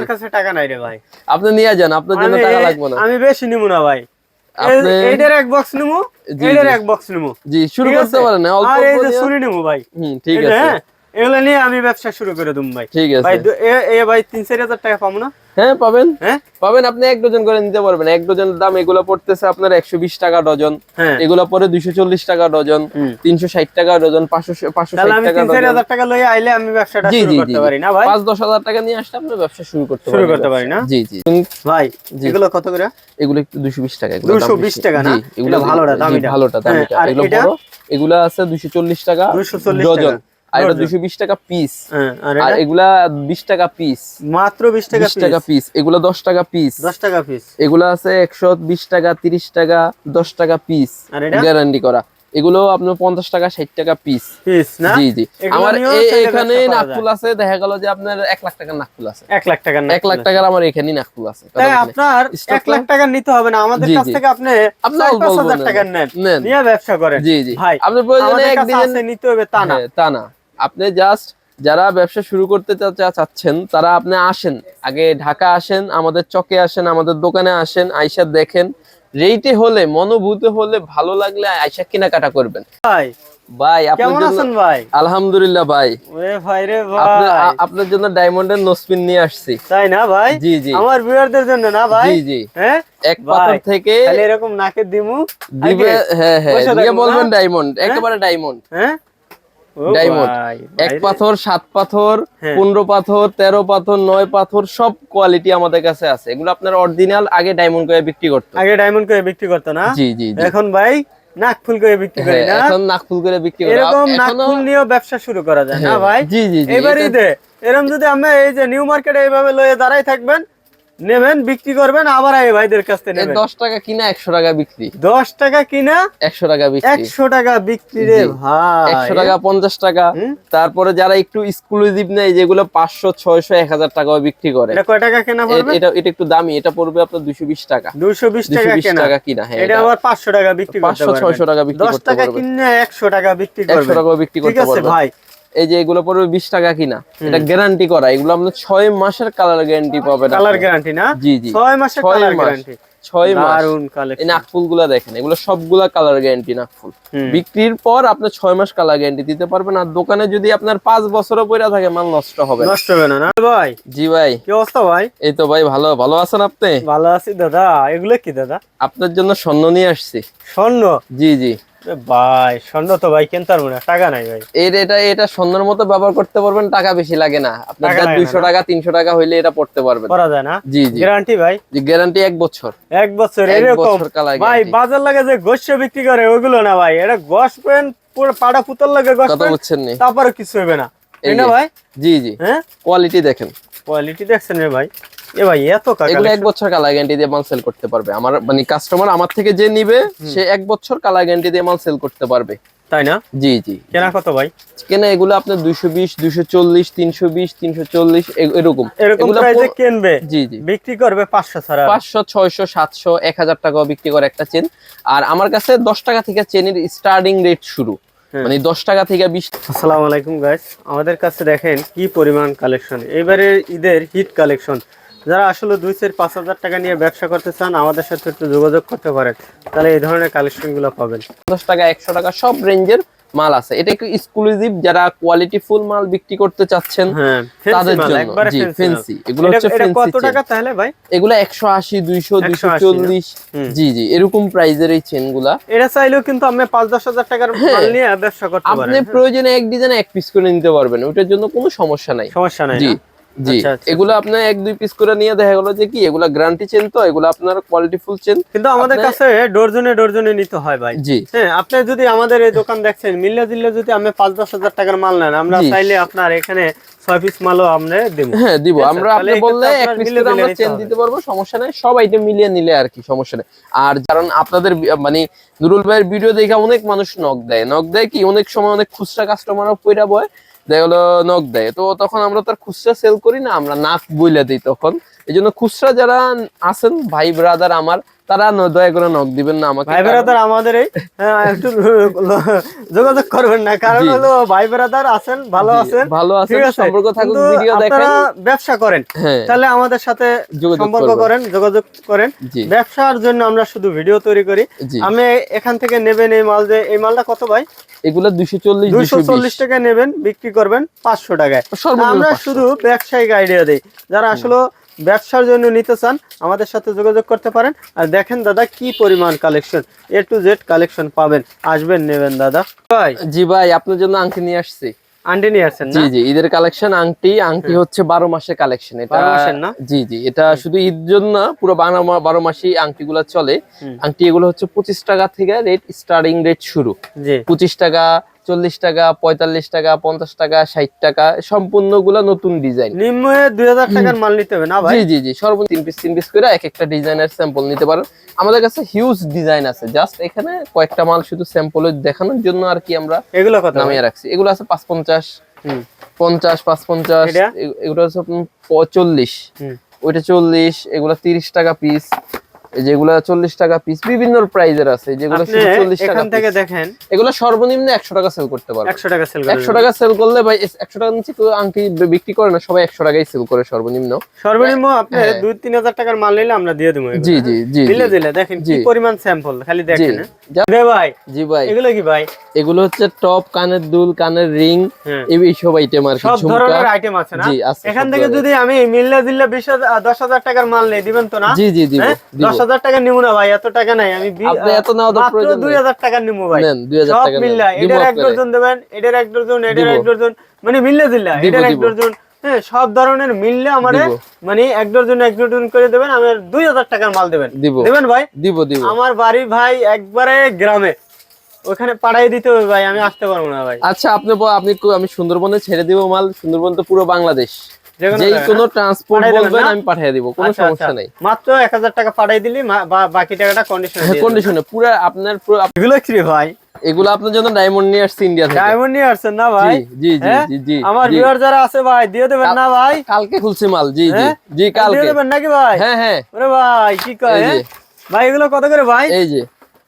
আমার কাছে টাকা নাই রে ভাই। আপনি নিয়ে যান আপনার জন্য টাকা লাগবে না। আমি বেশি নিবো না ভাই। এইটার এক বক্স নিবো জি, এইটার এক বক্স নিবো জি শুরু করতে পারেন না অল্প আর এই যে শুনি নিবো ভাই। হুম ঠিক আছে। হ্যাঁ, এগুলো নিয়ে আমি ব্যবসা শুরু করে দেবো ভাই। ঠিক আছে। ভাই এ- ভাই তিন চারি হাজার টাকা পাবো না? হ্যাঁ পাবেন। হ্যাঁ? পাবেন আপনি এক ডজন করে নিতে পারবেন। এক ডজনের দাম এগুলো পড়তেছে আপনার একশো বিশ টাকা ডজন। হ্যাঁ। এগুলো পরে দুইশো চল্লিশ টাকা ডজন। তিনশো ষাট টাকা ডজন পাঁচশো পাঁচশো ষাট টাকা হাজার টাকা লইয়া আইলে আমি ব্যবসাটা শুরু করতে পারি না ভাই? পাঁচ দশ হাজার টাকা নিয়ে আসলে আপনি ব্যবসা শুরু করতে শুরু করতে পারি না? জি জি। ভাই। এগুলো কত করে? এগুলো একটু দুশো বিশ টাকা এগুলো দাম 220 টাকা না? এগুলো ভালোটা, জি, দামিটা। ভালোটা দামিটা। হ্যাঁ, এগুলো? বড় এগুলা আছে দুশো চল্লিশ টাকা 240 ডজন। আর এটা ডজন। দুশো বিশ টাকা পিস হ্যাঁ আর এগুলা বিশ টাকা পিস মাত্র বিশ টাকা বিশ টাকা পিস এগুলো দশ টাকা পিস দশ টাকা পিস এগুলো আছে একশো বিশ টাকা তিরিশ টাকা দশ টাকা পিস গ্যারান্টি করা। এগুলো আপনার পঞ্চাশ টাকা ষাট টাকা পিস পিস না? জি জি। আমার এখানে নাকফুল আছে দেখা গেল যে আপনার এক লাখ টাকার নাকফুল আছে। এক লাখ টাকা না এক লাখ টাকার আমার এখানেই নাকফুল আছে। তাই আপনার এক লাখ? টাকা নিতে হবে না। আমাদের কাছ থেকে আপনি আপনি চার অল্প পাঁচ অল্প হাজার নেন। টাকা নেন। নিয়ে ব্যবসা করেন। জি জি। ভাই আপনার প্রয়োজনে আমাদের এক কাছে ডিজাইন আছে, নিতে হবে তা না। হ্যাঁ, তা না। আপনি জাস্ট যারা ব্যবসা শুরু করতে চাচ্ছেন তারা আপনি আসেন। আগে ঢাকা আসেন আমাদের চকে আসেন আমাদের দোকানে আসেন আইসা দেখেন। রেটে হলে মনোভূত হলে ভালো লাগলে আইসা কেনাকাটা করবেন। ভাই ভাই কেমন আছেন ভাই? আলহামদুলিল্লাহ ভাই। ওরে ভাই রে আপনার- ভাই। আপনার জন্য ডায়মন্ডের নোসপিন নিয়ে আসছি। তাই না ভাই? জি জি। আমার ভিউয়ারদের জন্য না ভাই? জি জি। হ্যাঁ? এক পাথর থেকে এরকম নাকে দিমু দিবে হ্যাঁ হ্যাঁ। বসে বলবেন ডায়মন্ড একেবারে ডায়মন্ড হ্যাঁ? ও Diamond। ভাই, এক পাথর সাত পাথর হ্যাঁ। পনেরো পাথর তেরো পাথর নয় পাথর সব কোয়ালিটি আমাদের কাছে আছে। এগুলো আপনার অরিজিনাল আগে ডায়মন্ড করে বিক্রি করতো। আগে ডায়মন্ড করে বিক্রি করতো না? জি জি এখন ভাই নাক ফুল করে বিক্রি করি হ্যাঁ, না এখন নাকফুল করে বিক্রি করে। এরকম এখনো- নাক নিয়েও ব্যবসা শুরু করা যায় না হ্যাঁ, ভাই? জি জি এবার এরকম যদি আপনি এই যে নিউ মার্কেটে এইভাবে লয়ে দাঁড়াই থাকবেন নেবেন বিক্রি করবেন আবার এই ভাইদের কাছ থেকে নেবেন। দশ টাকা কিনা একশো টাকা বিক্রি। দশ টাকা কিনা একশো টাকা বিক্রি। একশো টাকা বিক্রি রে ভাই। একশো টাকা পঞ্চাশ টাকা। তারপরে যারা একটু এক্সক্লুসিভ নেই যেগুলো পাঁচশো ছয়শো এক হাজার টাকাও বিক্রি করে। এটা কয় টাকা কেনা পড়বে? এটা এটা একটু দামি। এটা পড়বে আপনার দুশো বিশ টাকা। দুশো বিশ দুশো টাকা বিশ কেনা। টাকা কিনা হ্যাঁ এটা আবার পাঁচশো টাকা বিক্রি করতে পাঁচশো পারবেন। ছয়শো টাকা বিক্রি দশ করতে টাকা পারবেন। কিনে একশো টাকা বিক্রি করবেন। টাকা বিক্রি ঠিক করতে আছে ভাই। এই যে এগুলো পড়বে বিশ টাকা কিনা এটা গ্যারান্টি করা। এগুলো আপনার ছয় মাসের কালার গ্যারান্টি পাবেন কালার গ্যারান্টি না? জি জি। ছয় মাসের কালার মাস। গ্যারান্টি ছয় মাস। এই নাকফুলগুলা দেখেন এগুলো সবগুলা কালার গ্যারান্টি নাকফুল। বিক্রির পর আপনার ছয় মাস কালার গ্যারান্টি দিতে পারবেন আর দোকানে যদি আপনার পাঁচ বছরও পরে থাকে মাল নষ্ট হবে নষ্ট হবে না ভাই। জি ভাই। কি অবস্থা ভাই? এই তো ভাই ভালো। ভালো আছেন আপনি? ভালো আছি দাদা। এগুলো কি দাদা? আপনার জন্য স্বর্ণ নিয়ে আসছি। স্বর্ণ? জি জি। ভাই স্বর্ণ তো ভাই কিনতে পারব না টাকা নাই ভাই। এর এটা এটা স্বর্ণের মতো ব্যবহার করতে পারবেন টাকা বেশি লাগে না। আপনার দুইশো টাকা তিনশো টাকা হইলে এটা পড়তে পারবেন। করা যায় না? জি জি। গ্যারান্টি ভাই? গ্যারান্টি এক বছর। এক বছর এরকম। ভাই বাজার লাগে যে গোস্ত বিক্রি করে ওইগুলো না ভাই। এটা গোস পেন পুরো পাড়া পুতল লাগে গোস বুঝছেন নি। তারপরে কিছু হবে না। না ভাই? জি জি। হ্যাঁ? কোয়ালিটি দেখেন। কোয়ালিটি দেখছেন রে ভাই। এ ভাই এত এগুলো এক বছর কালার গ্যারান্টি দিয়ে মাল সেল করতে পারবে। আমার মানে কাস্টমার আমার থেকে যে নিবে সে এক বছর কালার গ্যারান্টি দিয়ে মাল সেল করতে পারবে। তাই না? জি জি কেনা কত ভাই? কেন এগুলো আপনার দুইশো বিশ দুইশো চল্লিশ তিনশো বিশ তিনশো চল্লিশ এরকম। এরকম এগুলো প্রাইসে পো- কিনবে? জি জি। বিক্রি করবে পাঁচশো ছাড়া? পাঁচশো ছয়শো সাতশো এক হাজার টাকাও বিক্রি করে একটা চেন আর আমার কাছে দশ টাকা থেকে চেনের স্টার্টিং রেট শুরু। হ্যাঁ। মানে দশ টাকা থেকে বিশ আসসালামু আলাইকুম গাইস আমাদের কাছে দেখেন কি পরিমাণ কালেকশন এবারে ঈদের হিট কালেকশন যারা আসলে দুই চার পাঁচ হাজার টাকা নিয়ে ব্যবসা করতে চান আমাদের সাথে একটু যোগাযোগ করতে পারেন। তাহলে এই ধরনের কালেকশনগুলো পাবেন। দশ টাকা একশো টাকা সব রেঞ্জের মাল আছে। এটা একটু এক্সক্লুসিভ যারা কোয়ালিটি ফুল মাল বিক্রি করতে চাচ্ছেন হ্যাঁ তাদের জন্য। ফেন্সি এগুলো হচ্ছে এটা কত টাকা তাহলে ভাই? এগুলো একশো আশি দুইশো দুইশো 180 না? চল্লিশ। জি জি এরকম প্রাইজের এই চেনগুলা। এটা চাইলেও কিন্তু আপনি পাঁচ দশ হাজার টাকার মাল নিয়ে ব্যবসা করতে আপনি প্রয়োজনে এক ডিজাইন এক পিস করে নিতে পারবেন। ওটার জন্য কোনো সমস্যা নাই। সমস্যা নাই জি? জি। আচ্ছা, আচ্ছা, এগুলো আপনার এক দুই পিস করে নিয়ে দেখা গেলো যে কি এগুলা গ্যারান্টি চেন তো এগুলো আপনার কোয়ালিটি ফুল চেন কিন্তু আমাদের কাছে ডরজনে ডরজনে নিতে হয় ভাই। জি। হ্যাঁ আপনি যদি আমাদের এই দোকান দেখছেন মিল্লা দিল্লে যদি আপনি পাঁচ দশ হাজার টাকার মাল নেন আমরা চাইলে আপনার এখানে ছয় পিস মালও আমরা দেবো। হ্যাঁ দিব। আমরা আপনি বললে ক্ষেত্রে এক পিস করে আমরা দিলে চেন দিতে পারব সমস্যা নাই। সব আইটেম মিলিয়ে নিলে আর কি সমস্যা নেই। আর কারণ আপনাদের মানে নুরুল ভাইয়ের ভিডিও দেখে অনেক মানুষ নক দেয়। নক দেয় কি? অনেক সময় অনেক খুচরা কাস্টমারও পয়রা বয়। দেখা হলো নখ দেয়। তো তখন আমরা তার খুচরা সেল করি না, আমরা নাক বইলে দিই তখন। এই জন্য খুচরা যারা আছেন, ভাই ব্রাদার আমার তারা দয়া করে নক দিবেন না আমাকে। ভাই ব্রাদার আমাদের এই হ্যাঁ, একটু যোগাযোগ করবেন না কারণ হলো ভাই ব্রাদার আছেন ভালো আছেন। ভালো আছেন সম্পর্ক থাকুক ভিডিও দেখেন। ব্যবসা করেন হ্যাঁ। তাহলে আমাদের সাথে সম্পর্ক করেন যোগাযোগ করেন। ব্যবসার জন্য আমরা শুধু ভিডিও তৈরি করি। আমি এখান থেকে নেবেন এই মাল যে এই মালটা কত ভাই? এগুলো দুইশো চল্লিশ দুইশো চল্লিশ টাকা নেবেন বিক্রি করবেন পাঁচশো টাকায়। আমরা শুধু ব্যবসায়িক আইডিয়া দেই। যারা আসলে ব্যবসার জন্য নিতে চান আমাদের সাথে যোগাযোগ করতে পারেন। আর দেখেন দাদা কি পরিমাণ collection A to Z collection পাবেন। আসবেন নেবেন দাদা। ভাই। জি ভাই আপনার জন্য আংটি নিয়ে আসছি। আন্টি নিয়ে আসছেন না? জি জি ঈদের কালেকশন আংটি আংটি হচ্ছে বারো মাসের কালেকশন এটা না? জি জি এটা শুধু ঈদ জন্য না পুরো বারো বারো মাসই আংটি গুলা চলে আংটি এগুলো হচ্ছে পঁচিশ টাকা থেকে রেট স্টার্টিং রেট শুরু। জি। পঁচিশ টাকা চল্লিশ টাকা পঁয়তাল্লিশ টাকা পঞ্চাশ টাকা ষাট টাকা সম্পূর্ণগুলা নতুন ডিজাইন। নিম্ন দুই হাজার টাকার মাল নিতে হবে না ভাই? জি জি জি সর্বোচ্চ তিন পিস তিন পিস করে এক একটা ডিজাইনের স্যাম্পল নিতে পারেন। আমাদের কাছে হিউজ ডিজাইন আছে। জাস্ট এখানে কয়েকটা মাল শুধু স্যাম্পল দেখানোর জন্য আর কি আমরা এগুলো নামিয়ে রাখছি। এগুলো আছে পাঁচ পঞ্চাশ পঞ্চাশ পাঁচ পঞ্চাশ এগুলো হচ্ছে চল্লিশ। ওইটা চল্লিশ এগুলো তিরিশ টাকা পিস যেগুলো চল্লিশ টাকা পিস বিভিন্ন প্রাইজের আছে যেগুলো চল্লিশ টাকা থেকে দেখেন। এগুলো সর্বনিম্ন একশো টাকা সেল করতে পারবে একশো টাকা সেল একশো টাকা সেল করলে ভাই একশো টাকা নিচে কেউ আংটি বিক্রি করে না সবাই একশো টাকাই সেল করে সর্বনিম্ন। সর্বনিম্ন আপনি হ্যাঁ। দুই তিন হাজার টাকার মাল নিলে আমরা দিয়ে দেবো জি? জি জি দিলে দিলে দেখেন কি পরিমাণ স্যাম্পল খালি দেখেন হ্যাঁ? যা- রে ভাই। জি ভাই। এগুলো কি ভাই? এগুলো হচ্ছে টপ কানের দুল কানের রিং হ্যাঁ। এই সব আইটেম আর সব ধরনের আইটেম আছে না? এখান থেকে যদি আমি মিল্লা জিল্লা বিশ দশ হাজার টাকার মাল নেই দিবেন তো না? জি জি দিব? দশ হাজার টাকা নিবো না ভাই এত টাকা নাই। আমি এত মাত্র প্রয়োজন দুই হাজার টাকা নিবো ভাই। নেন দুই হাজার টাকা মিল্লা এটার এক ডজন দেবেন এটার এক ডজন এটার এক ডজন মানে মিললে দিল্লা এটার এক ডজন। হ্যাঁ সব ধরনের মিললে আমারে মানে এক ডজন এক ডজন করে দেবেন আমার দুই হাজার টাকার মাল দেবেন। দেবেন ভাই? দিব দিব। আমার বাড়ি ভাই একবারে গ্রামে। ওখানে পাঠাই দিতে হবে ভাই আমি আসতে পারব না ভাই। আচ্ছা আপনি আপনি আমি সুন্দরবনে ছেড়ে দিব মাল সুন্দরবন তো পুরো বাংলাদেশ। যেই কোনো হ্যাঁ? ট্রান্সপোর্ট বলবেন আমি পাঠিয়ে দিব কোনো আচ্ছা, সমস্যা আচ্ছা। নেই। মাত্র এক হাজার টাকা পাঠাই দিলি বাকি টাকাটা কন্ডিশন কন্ডিশনে পুরো আপনার এগুলো কি ভাই? এগুলো আপনার জন্য ডায়মন্ড নিয়ে আসছে ইন্ডিয়া থেকে। ডায়মন্ড নিয়ে আসছেন না ভাই? জি জি জি হ্যাঁ? জি আমার ভিউয়ার যারা আছে ভাই দিয়ে দেবেন না ভাই? কালকে খুলছে মাল জি জি হ্যাঁ? জি দিয়ে দেবেন নাকি ভাই? হ্যাঁ হ্যাঁ। ওরে ভাই কি কয় হ্যাঁ? ভাই এগুলো কত করে ভাই? এই যে।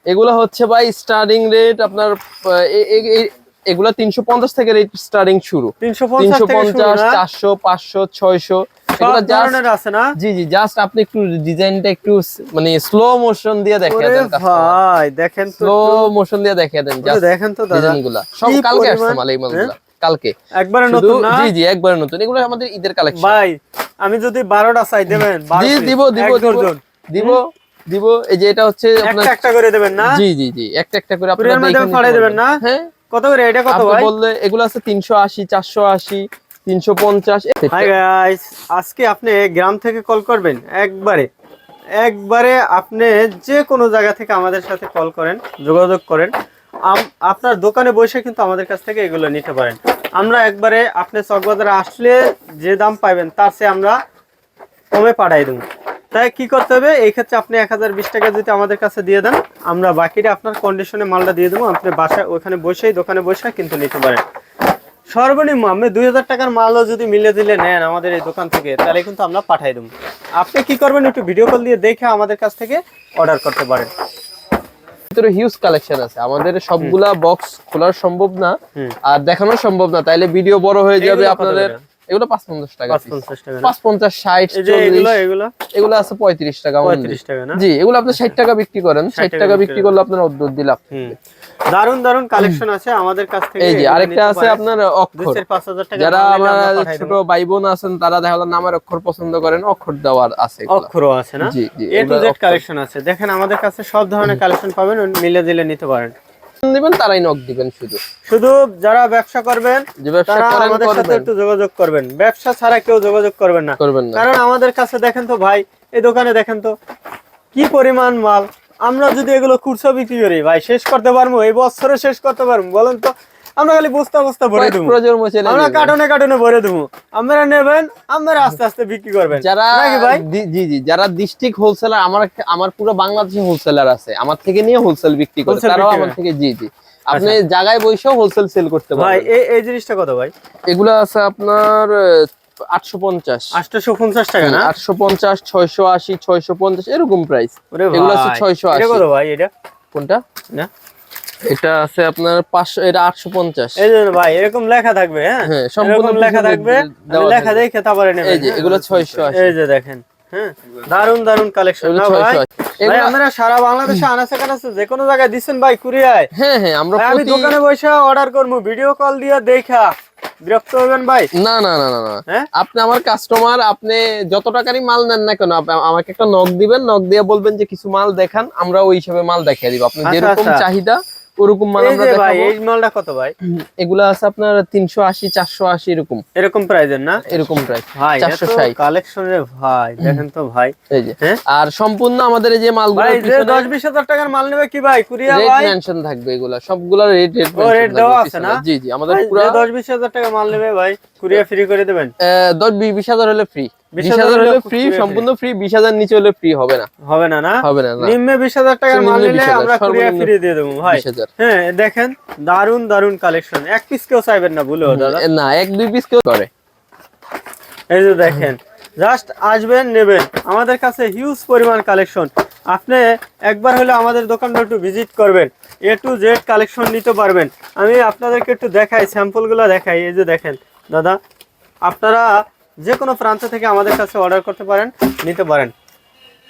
এগুলো হচ্ছে ভাই স্টার্টিং রেট আপনার এগুলো তিনশো পঞ্চাশ থেকে রেট স্টার্টিং শুরু। তিনশো পঞ্চাশ? চারশো পাঁচশো ছয়শো জি জি জাস্ট আপনি একটু ডিজাইনটা একটু মানে স্লো মোশন দিয়ে দেখিয়ে দেন ভাই দেখেন স্লো মোশন দিয়ে দেখিয়ে দেন দেখেন তো দাদা। সব কালকে আসছে মাল এই মালগুলা। কালকে। একবারে নতুন না? জি জি একবার নতুন। এগুলো আমাদের ঈদের কালেকশন ভাই আমি যদি বারোটা চাই দেবেন? জি দিব দিব দিব। এই যে এটা হচ্ছে আপনার একটা একটা করে দেবেন না? জি জি জি। একটা একটা করে আপনারা নিতে দেবেন না? হ্যাঁ? কত করে? এটা কত ভাই? বললে এগুলো আছে তিনশো আশি চারশো আশি তিনশো পঞ্চাশ হাই গাইস আজকে আপনি গ্রাম থেকে কল করবেন? একবারে একবারে আপনি যে কোনো জায়গা থেকে আমাদের সাথে কল করেন যোগাযোগ করেন। আপনার দোকানে বসে কিন্তু আমাদের কাছ থেকে এগুলো নিতে পারেন। আমরা একবারে আপনি চকবাজারে আসলে যে দাম পাইবেন তার চেয়ে আমরা কমে পাঠাই দেবো। তাই কি করতে হবে? এই ক্ষেত্রে আপনি এক হাজার বিশ টাকা যদি আমাদের কাছে দিয়ে দেন আমরা বাকিটা আপনার কন্ডিশনে মালটা দিয়ে দেবো। আপনি বাসায় ওখানে বসেই দোকানে বসে কিন্তু নিতে পারেন। সর্বনিম্ন আপনি দুই হাজার টাকার মালও যদি মিলে দিলে নেন আমাদের এই দোকান থেকে তাহলে কিন্তু আমরা পাঠাই দেবো। আপনি কি করবেন একটু ভিডিও কল দিয়ে দেখে আমাদের কাছ থেকে অর্ডার করতে পারেন। ভিতরে হিউজ কালেকশন আছে। আমাদের সবগুলা বক্স খোলা সম্ভব না আর দেখানো সম্ভব না। তাইলে ভিডিও বড় হয়ে যাবে আপনাদের? এগুলো টাকা এগুলো এগুলো? এগুলো আছে পঁয়ত্রিশ টাকা only। পঁয়ত্রিশ টাকা না? জি এগুলো আপনি ষাট টাকা বিক্রি করেন। 60 ষাট টাকা বিক্রি করলে আপনার দিলাম দারুণ দারুণ কালেকশন আছে আমাদের কাছ থেকে। এই যে আরেকটা আছে আপনার অক্ষর। টাকা যারা আমার ছোট ভাই বোন আছেন তারা দেখা নামের অক্ষর পছন্দ করেন অক্ষর দেওয়ার আছে। অক্ষরও আছে না? জি জি এ টু জেড কালেকশন আছে। দেখেন আমাদের কাছে সব ধরনের কালেকশন পাবেন মিলে দিলে নিতে পারেন। দিবেন তারাই নক দিবেন শুধু। শুধু যারা ব্যবসা করবেন তারা আমাদের সাথে একটু যোগাযোগ করবেন। ব্যবসা ছাড়া কেউ যোগাযোগ করবেন না। করবেন না। কারণ আমাদের কাছে দেখেন তো ভাই এই দোকানে দেখেন তো কি পরিমাণ মাল। আমরা যদি এগুলো খুচরা বিক্রি করি ভাই শেষ করতে পারব এই বছরে শেষ করতে পারব। বলেন তো আমরা খালি বস্তা বস্তা ভরে দেবো। প্রজন্ম চলে আমরা। কার্টনে কার্টনে ভরে দেবো। আপনারা নেবেন আপনারা আস্তে আস্তে বিক্রি করবেন। যারা নাকি ভাই? জি জি যারা ডিস্ট্রিক্ট হোলসেলার আমার আমার পুরো বাংলাদেশে হোলসেলার আছে। আমার থেকে নিয়ে হোলসেল বিক্রি করে। তারাও আমার থেকে জি জি। আপনি জায়গায় বসেও হোলসেল সেল করতে পারবেন। ভাই এই এই জিনিসটা কত ভাই? এগুলো আছে আপনার আটশো পঞ্চাশ। আটশোশো পঞ্চাশ টাকা না? আটশো পঞ্চাশ ছয়শো আশি ছয়শো পঞ্চাশ এরকম প্রাইস এগুলো আছে ভাই, 680 এটা কত ভাই এটা? কোনটা? না। এটা আছে আপনার পাঁচশো এটা আটশো পঞ্চাশ। এই যে ভাই এরকম লেখা থাকবে হ্যাঁ? হ্যাঁ, সম্পূর্ণ লেখা থাকবে লেখা দেখে তারপরে নেবেন এই যে হ্যাঁ? এগুলো ছয়শো আশি এই যে দেখেন হ্যাঁ? দারুণ দারুণ কালেকশন না ভাই? ভাই আমরা সারা বাংলাদেশে আনাচে কানাচে যে কোনো জায়গায় দিচ্ছেন ভাই কুরিয়ায়? হ্যাঁ হ্যাঁ আমরা আমি দোকানে বসে অর্ডার করব ভিডিও কল দিয়ে দেখা। বিরক্ত হবেন ভাই? না না না না না? আপনি আমার কাস্টমার আপনি যত টাকারই মাল নেন না কেন আমাকে একটা নক দিবেন নক দিয়ে বলবেন যে কিছু মাল দেখান আমরা ওই হিসাবে মাল দেখিয়ে দিব। আপনি আচ্ছা, যেরকম আচ্ছা। চাহিদা ওরকম মাল আমরা ভাই এই মালটা কত ভাই? এগুলো আছে আপনার তিনশো আশি চারশো আশি এরকম। এরকম প্রাইজের না? এরকম প্রাইস ভাই চারশো এত ষাট। কালেকশনের ভাই দেখেন তো ভাই। এই যে। হ্যাঁ? আর সম্পূর্ণ আমাদের এই যে মালগুলো ভাই যে দশ বিশ হাজার টাকার মাল নেবে কি ভাই? কুরিয়া রেট ভাই? মেনশন থাকবে এগুলা সবগুলা রেট রেট rate দেওয়া আছে না? জি জি আমাদের পুরো যে দশ বিশ হাজার টাকা মাল নেবে ভাই কুরিয়া ফ্রি করে দেবেন। দশ বিশ বিশ হাজার হলে ফ্রি 20,000 বিশ হাজার হলে ফ্রি সম্পূর্ণ ফ্রি বিশ হাজার নিচে হলে ফ্রি হবে না। হবে না না? হবে না না। নিম্নে বিশ হাজার টাকার মাল নিলে আমরা ফ্রি দিয়ে দেবো ভাই। হ্যাঁ দেখেন দারুণ দারুণ কালেকশন এক পিস কেউ চাইবেন না ভুলেও দাদা। না এক দুই পিস কেউ করে। এই যে দেখেন জাস্ট আসবেন নেবেন। আমাদের কাছে হিউজ পরিমাণ কালেকশন আপনি একবার হলে আমাদের দোকানটা একটু ভিজিট করবেন। এ টু জেড কালেকশন নিতে পারবেন। আমি আপনাদেরকে একটু দেখাই স্যাম্পলগুলো দেখাই। এই যে দেখেন দাদা আপনারা যে কোনো প্রান্ত থেকে আমাদের কাছে অর্ডার করতে পারেন নিতে পারেন।